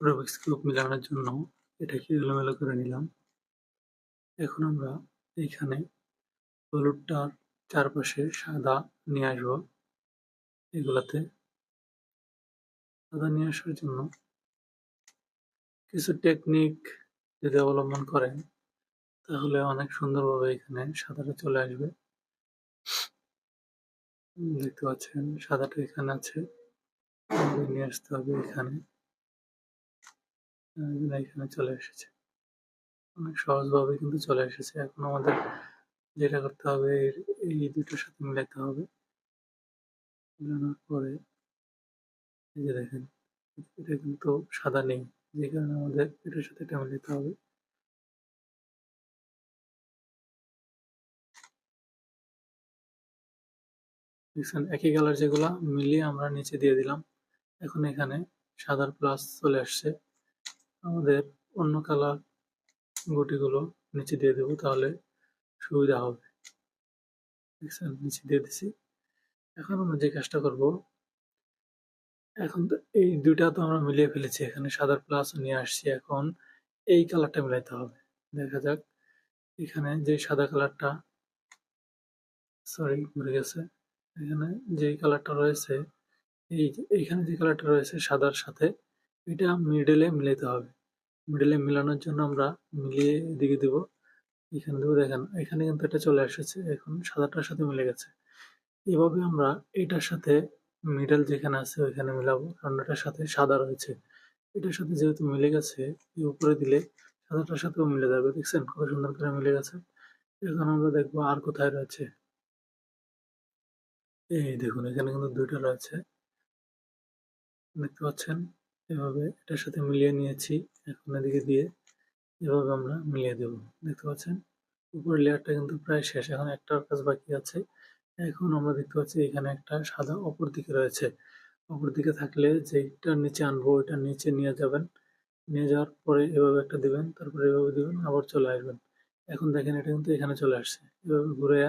Rubik's cube মেলানোর জন্য এটাকে এলোমেলো করে নিলাম। এখন আমরা এইখানে হলুদটার চারপাশে সাদা নিয়ে আসব। এগুলাতে সাদা নিয়ে আসার জন্য কিছু টেকনিক যদি অবলম্বন করেন, তাহলে অনেক সুন্দরভাবে এখানে সাদাটা চলে আসবে। দেখতে পাচ্ছেন, সাদাটা এখানে আছে। নিয়ে আসতে হবে এখানে। এখানে চলে এসেছে। অনেক সহজভাবে কিন্তু চলে এসেছে। এখন আমাদের যেটা করতে হবে এই দুটোর সাথে মিলাতে হবে। মিলানোর পরে এই যে দেখেন, এটা কিন্তু সাদা নেই। যে কারণে আমাদের এটার সাথে এটা মিলাতে হবে। দেখছেন, একই কালার যেগুলা মিলিয়ে আমরা নিচে দিয়ে দিলাম। এখন এখানে সাদার প্লাস চলে আসছে। আমাদের অন্য কালার গুটিগুলো নিচে দিয়ে দেবো, তাহলে সুবিধা হবে। দেখছেন? নিচে দিয়ে দিছি। এখন আমরা যে কাজটা করব, এখন তো এই দুইটা তো আমরা মিলিয়ে ফেলেছি, এখানে সাদার প্লাস নিয়ে আসছি। এখন এই কালারটা মিলাইতে হবে। দেখা যাক, এখানে যে সাদা কালারটা সরি ঘুরে গেছে। এখানে যে কালারটা রয়েছে, এই এইখানে যে কালারটা রয়েছে সাদার সাথে এটা মিডলে মিলাইতে হবে। মিডলে মিলানোর জন্য আমরা মিলিয়ে এদিকে দেব। এখানে দেবো, দেখেন, এখানে কিন্তু এটা চলে এসেছে। এখন সাদাটার সাথে মিলে গেছে। এভাবে আমরা এটার সাথে মিডল যেখানে আছে ওইখানে মিলাবো, কারণ এটার সাথে সাদা রয়েছে। এটার সাথে যেহেতু মিলে গেছে, এই উপরে দিলে সাদাটার সাথেও মিলে যাবে। দেখছেন কত সুন্দর করে মিলে গেছে। এখন আমরা দেখব আর কোথায় রয়েছে। এই দেখুন, এখানে কিন্তু দুইটা রয়েছে। দেখতে পাচ্ছেন? এভাবে এটার সাথে মিলিয়ে নিয়েছি এখন এদিকে দিয়ে। এভাবে আমরা মিলিয়ে দেব, দেখতে পাচ্ছেন? উপরের লেয়ারটা কিন্তু প্রায় শেষ, এখন একটার কাজ বাকি আছে। এখন আমরা দেখতে পাচ্ছি এখানে একটা সাদা অপর দিকে রয়েছে। অপর দিকে থাকলে যেটা নিচে আনব ওইটা নিচে নিয়ে যাবেন। নিয়ে যাওয়ার পরে এভাবে একটা দিবেন, তারপরে এভাবে দিবেন, আবার চলে আসবেন। এখন দেখেন, এটা কিন্তু এখানে চলে আসছে। এভাবে ঘুরে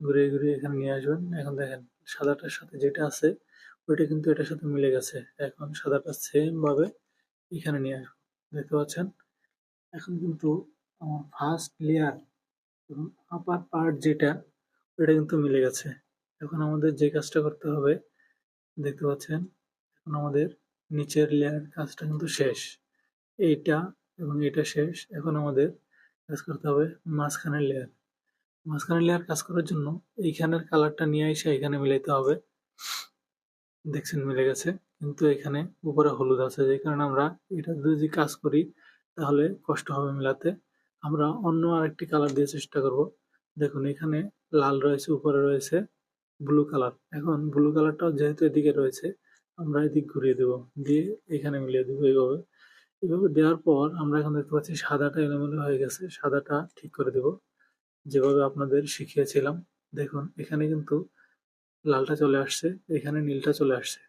ঘুরিয়ে ঘুরিয়ে এখানে নিয়ে আসবেন। এখন দেখেন, সাদাটার সাথে যেটা আছে ওইটা কিন্তু এটার সাথে মিলে গেছে। এখন সাদাটা সেম ভাবে এখানে নিয়ে আসব। দেখতে পাচ্ছেন? এখন কিন্তু আমার ফার্স্ট লেয়ার এবং আপার পার্ট যেটা, ওইটা কিন্তু মিলে গেছে। এখন আমাদের যে কাজটা করতে হবে, দেখতে পাচ্ছেন? এখন আমাদের নিচের লেয়ার কাজটা কিন্তু শেষ। এইটা এবং এটা শেষ। এখন আমাদের কাজ করতে হবে মাঝখানের লেয়ার মাঝখানের লেয়ার কাজ করার জন্য এইখানের কালারটা নিয়ে এসে এখানে মিলাইতে হবে। দেখছেন মিলে গেছে। কিন্তু এখানে উপরে হলুদ আছে, যে কারণে আমরা এটা যদি কাজ করি, তাহলে কষ্ট হবে মিলাতে। আমরা অন্য আরেকটি কালার দিয়ে চেষ্টা করব। দেখুন, এখানে লাল রয়েছে, উপরে রয়েছে ব্লু কালার এখন ব্লু কালারটাও যেহেতু এদিকে রয়েছে, আমরা এদিক ঘুরিয়ে দেব। দিয়ে এখানে মিলিয়ে দেবো এইভাবে। এইভাবে দেওয়ার পর আমরা এখন দেখতে পাচ্ছি সাদাটা এলোমেলো হয়ে গেছে। সাদাটা ঠিক করে দেব। যেভাবে আপনাদের শিখিয়েছিলাম। দেখুন, এখানে কিন্তু লালটা চলে আসছে, এখানে নীলটা চলে আসছে।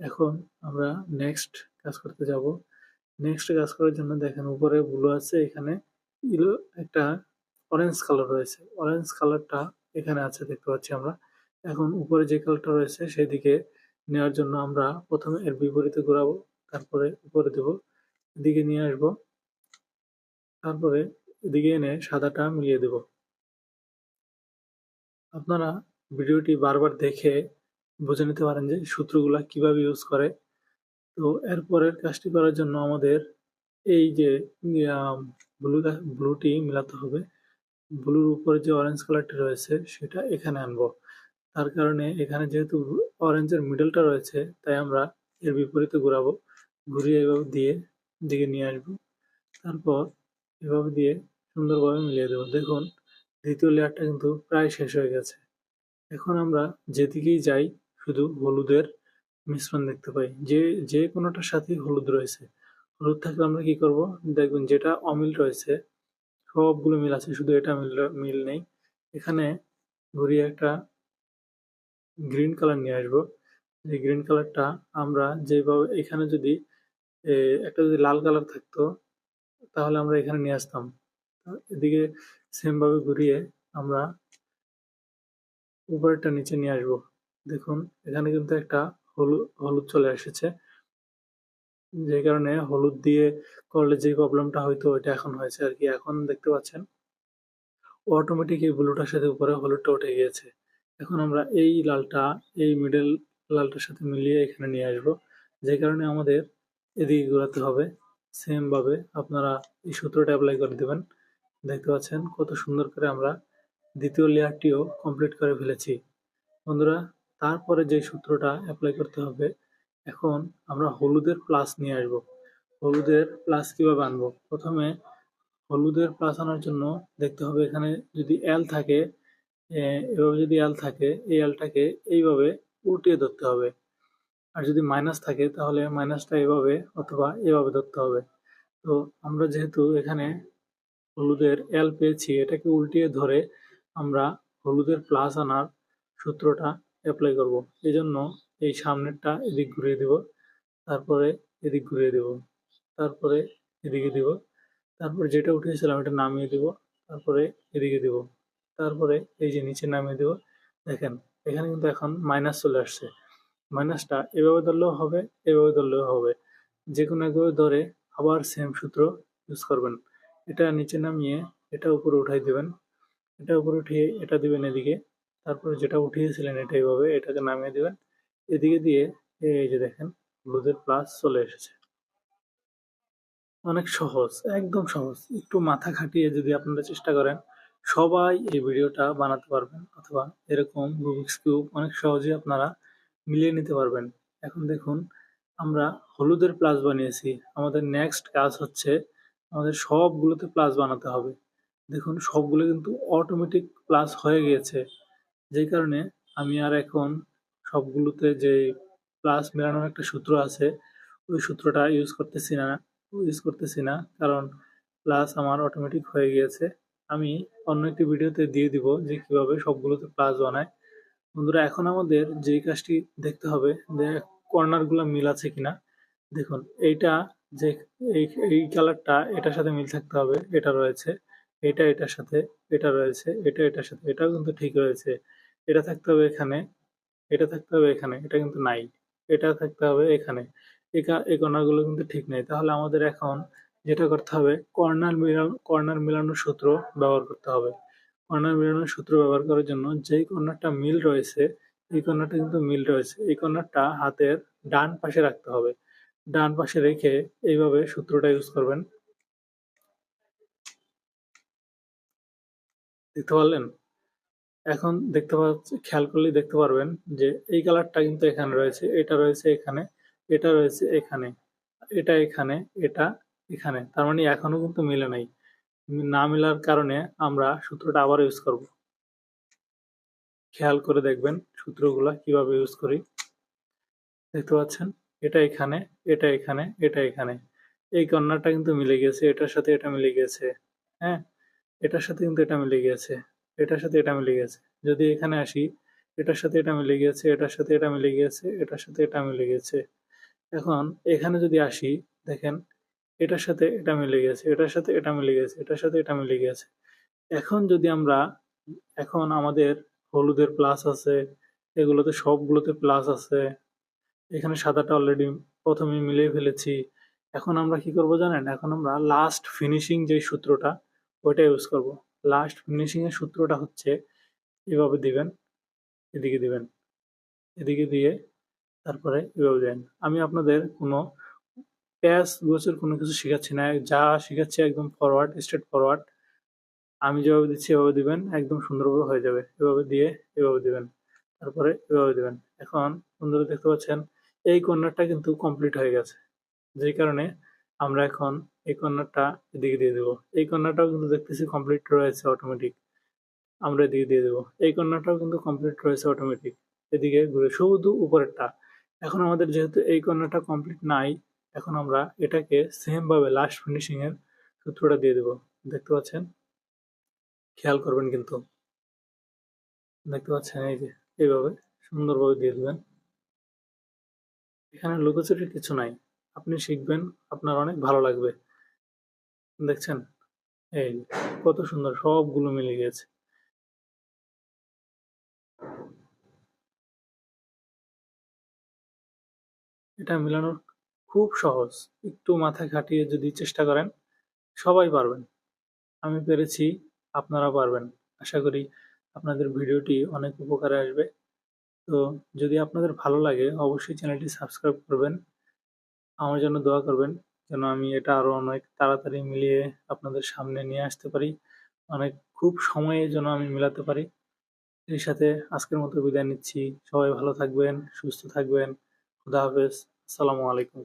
এখন আমরা নেক্সট কাজ করতে যাব। নেক্সট কাজ করার জন্য দেখেন উপরে ব্লু আছে, এখানে ইলো একটা অরেঞ্জ কালার রয়েছে। অরেঞ্জ কালারটা এখানে আছে দেখতে পাচ্ছি আমরা। এখন উপরে যে কালারটা রয়েছে সেদিকে নেওয়ার জন্য আমরা প্রথমে এর বিপরীতে ঘোরাবো, তারপরে উপরে দেব, এদিকে নিয়ে আসব, তারপরে এদিকে এনে সাদাটা মিলিয়ে দেব। আপনারা ভিডিওটি বারবার দেখে বুঝে নিতে পারেন যে সূত্রগুলা কীভাবে ইউজ করে। তো এরপরের কাজটি করার জন্য আমাদের এই যে ব্লু ব্লুটি মিলাতে হবে। ব্লুর উপরে যে অরেঞ্জ কালারটি রয়েছে সেটা এখানে আনব। তার কারণে এখানে যেহেতু অরেঞ্জের মিডলটা রয়েছে, তাই আমরা এর বিপরীতে ঘুরাবো। ঘুরিয়ে এভাবে দিয়ে দিকে নিয়ে আসব। তারপর এভাবে দিয়ে সুন্দরভাবে মিলিয়ে দেবো। দেখুন, দ্বিতীয় লেয়ারটা কিন্তু প্রায় শেষ হয়ে গেছে। এখন আমরা যেদিকেই যাই, শুধু হলুদের মিশ্রণ দেখতে পাই। যে যে কোনোটার সাথেই হলুদ রয়েছে। হলুদ থাকলে আমরা কি করব? দেখবেন যেটা অমিল রয়েছে, সবগুলো মিল আছে, শুধু এটা মিল মিল নেই। এখানে ঘুরিয়ে একটা গ্রিন কালার নিয়ে আসব। এই গ্রিন কালারটা আমরা যেভাবে, এখানে যদি একটা যদি লাল কালার থাকতো, তাহলে আমরা এখানে নিয়ে আসতাম। এদিকে সেমভাবে ঘুরিয়ে আমরা উপরেরটা নিচে নিয়ে আসব। দেখুন, এখানে কিন্তু একটা হলুদ হলুদ চলে এসেছে। যে কারণে হলুদ দিয়ে করলে যে প্রবলেমটা হয়তো ওইটা এখন হয়েছে আর কি, এখন দেখতে পাচ্ছেন? অটোমেটিক এই ব্লুটার সাথে উপরে হলুদটা উঠে গিয়েছে। এখন আমরা এই লালটা, এই মিডল লালটার সাথে মিলিয়ে এখানে নিয়ে আসব। যে কারণে আমাদের এদিকে ঘোরাতে হবে। সেম ভাবে আপনারা এই সূত্রটা অ্যাপ্লাই করে দেবেন। দেখতে পাচ্ছেন? কত সুন্দর করে আমরা দ্বিতীয় লেয়ারটিও কমপ্লিট করে ফেলেছি। বন্ধুরা, তারপরে যে সূত্রটা অ্যাপ্লাই করতে হবে, এখন আমরা হলুদের প্লাস নিয়ে আসব। হলুদের প্লাস কীভাবে আনব? প্রথমে হলুদের প্লাস আনার জন্য দেখতে হবে এখানে যদি এল থাকে এভাবে যদি এল থাকে, এই এলটাকে এইভাবে উল্টিয়ে ধরতে হবে। আর যদি মাইনাস থাকে, তাহলে মাইনাসটা এভাবে অথবা এভাবে ধরতে হবে। তো আমরা যেহেতু এখানে হলুদের এল পেয়েছি, এটাকে উল্টিয়ে ধরে আমরা হলুদের প্লাস আনার সূত্রটা অ্যাপ্লাই করব। এই জন্য এই সামনেরটা এদিক ঘুরিয়ে দিব, তারপরে এদিক ঘুরিয়ে দেব, তারপরে এদিকে দিব, তারপরে যেটা উঠিয়েছিলাম এটা নামিয়ে দিব, তারপরে এদিকে দিব, তারপরে এই যে নিচে নামিয়ে দিব, দেখেন এখানে কিন্তু এখন মাইনাস চলে আসছে। মাইনাসটা এভাবে ধরলেও হবে, এভাবে ধরলেও হবে। যে কোনো একভাবে ধরে আবার সেম সূত্র ইউজ করবেন। এটা নিচে নামিয়ে এটা উপরে উঠাই দিবেন। এটা উপরে উঠিয়ে এটা দিবেন এদিকে। তারপরে যেটা উঠিয়েছিলেন এটা এইভাবে এটাকে নামিয়ে দিবেন। এদিকে দিয়ে এই যে দেখেন, হলুদের প্লাস চলে এসেছে। অনেক সহজ, একদম সহজ। একটু মাথা খাটিয়ে যদি আপনারা চেষ্টা করেন, সবাই এই ভিডিওটা বানাতে পারবেন। অথবা এরকম রুবিক্স কিউব অনেক সহজে আপনারা মিলিয়ে নিতে পারবেন। এখন দেখুন, আমরা হলুদের প্লাস বানিয়েছি। আমাদের নেক্সট কাজ হচ্ছে আমাদের সবগুলোতে প্লাস বানাতে হবে। দেখুন, সবগুলো কিন্তু অটোমেটিক প্লাস হয়ে গিয়েছে। যেই কারণে আমি আর এখন সবগুলোতে যে প্লাস মেলানোর একটা সূত্র আছে, ওই সূত্রটা ইউজ করতেছি না ইউজ করতেছি না। কারণ প্লাস আমার অটোমেটিক হয়ে গিয়েছে। আমি অন্য একটি ভিডিওতে দিয়ে দিব যে কীভাবে সবগুলোতে প্লাস বানায়। বন্ধুরা, এখন আমাদের যেই কাজটি দেখতে হবে, যে কর্নারগুলো মিল আছে কিনা। দেখুন, এইটা যে এই কালারটা এটার সাথে মিল থাকতে হবে, এটা রয়েছে। এটা, এটার সাথে, এটা রয়েছে, এটা, এটার সাথে, এটাও কিন্তু ঠিক রয়েছে। এটা থাকতে হবে এখানে, এটা থাকতে হবে এখানে, এটা কিন্তু নাই, এটা থাকতে হবে এখানে। এই কর্নারগুলো কিন্তু ঠিক নেই। তাহলে আমাদের এখন যেটা করতে হবে, কর্নার মিলানো, কর্নার মিলানোর সূত্র ব্যবহার করতে হবে। কর্নার মিলানোর সূত্র ব্যবহার করার জন্য যেই কর্নারটা মিল রয়েছে, এই কর্নারটা কিন্তু মিল রয়েছে। এই কর্নারটা হাতের ডান পাশে রাখতে হবে। ডান পাশে রেখে এইভাবে সূত্রটা ইউজ করবেন। দেখতে পারলেন? এখন দেখতে পাচ্ছি খেয়াল করলেই দেখতে পারবেন যে এই কালারটা কিন্তু এখানে রয়েছে, এটা রয়েছে এখানে, এটা রয়েছে এখানে, এটা এখানে এটা এখানে। তার মানে এখনও কিন্তু মিলে নাই। না মেলার কারণে আমরা সূত্রটা আবার ইউজ করব। খেয়াল করে দেখবেন সূত্রগুলা কীভাবে ইউজ করি। দেখতে পাচ্ছেন? এটা এখানে এটা এখানে এটা এখানে। এই কর্নারটা কিন্তু মিলে গেছে, এটার সাথে এটা মিলে গেছে। হ্যাঁ? এটার সাথে কিন্তু এটা মিলে গেছে এটার সাথে এটা মিলে গেছে যদি এখানে আসি, এটার সাথে এটা মিলে গেছে এটার সাথে এটা মিলে গেছে এটার সাথে এটা মিলে গেছে এখন এখানে যদি আসি, দেখেন, এটার সাথে এটা মিলে গেছে এটার সাথে এটা মিলে গেছে এটার সাথে এটা মিলে গেছে এখন যদি আমরা, এখন আমাদের হলুদের প্লাস আছে, এগুলোতে সবগুলোতে প্লাস আছে, এখানে সাদাটা অলরেডি প্রথমে মিলিয়ে ফেলেছি। এখন আমরা কি করব জানেন? এখন আমরা লাস্ট ফিনিশিং যে সূত্রটা ওইটা ইউজ করব। লাস্ট ফিনিশিং এর সূত্রটা হচ্ছে, এভাবে দিবেন, এদিকে দিবেন, এদিকে দিয়ে তারপরে এভাবে দেন। আমি আপনাদের কোনো প্যাস গোছের কোনো কিছু শেখাচ্ছি না, যা শেখাচ্ছি একদম ফরওয়ার্ড স্ট্রেট ফরওয়ার্ড আমি যেভাবে দিচ্ছি এভাবে দিবেন, একদম সুন্দরভাবে হয়ে যাবে। এভাবে দিয়ে এভাবে দিবেন, তারপরে এভাবে দিবেন। এখন সুন্দর দেখতে পাচ্ছেন, এই কর্নারটা কিন্তু কমপ্লিট হয়ে গেছে। যেই কারণে আমরা এখন এই কর্নারটা এদিকে দিয়ে দেবো। এই কর্নারটাও কিন্তু দেখতেছি কমপ্লিট রয়েছে অটোমেটিক আমরা এদিকে দিয়ে দেবো। এই কর্নারটাও কিন্তু কমপ্লিট রয়েছে অটোমেটিক এদিকে ঘুরে শুধু উপরেরটা। এখন আমাদের যেহেতু এই কর্নারটা কমপ্লিট নাই, এখন আমরা এটাকে সেম ভাবে লাস্ট ফিনিশিং এর সূত্রটা দিয়ে দেবো। দেখতে পাচ্ছেন? খেয়াল করবেন কিন্তু। দেখতে পাচ্ছেন? এই যে, এইভাবে সুন্দরভাবে দিয়ে দেবেন। এখানে লুকোচুরির কিছু নাই। আপনি শিখবেন, আপনার অনেক ভালো লাগবে। দেখছেন? এই কত সুন্দর সবগুলো মিলে গেছে। এটা মেলানোর খুব সহজ। একটু মাথা খাটিয়ে যদি চেষ্টা করেন, সবাই পারবেন। আমি পেরেছি আপনারা পারবেন। আশা করি আপনাদের ভিডিওটি অনেক উপকারে আসবে। তো যদি আপনাদের ভালো লাগে, অবশ্যই চ্যানেলটি সাবস্ক্রাইব করবেন। আমার জন্য দোয়া করবেন, যেন আমি এটা আরও অনেক তাড়াতাড়ি মিলিয়ে আপনাদের সামনে নিয়ে আসতে পারি। অনেক খুব সময়ে যেন আমি মিলাতে পারি। এর সাথে আজকের মতো বিদায় নিচ্ছি। সবাই ভালো থাকবেন, সুস্থ থাকবেন। খুদা হাফেজ। আসসালামু আলাইকুম।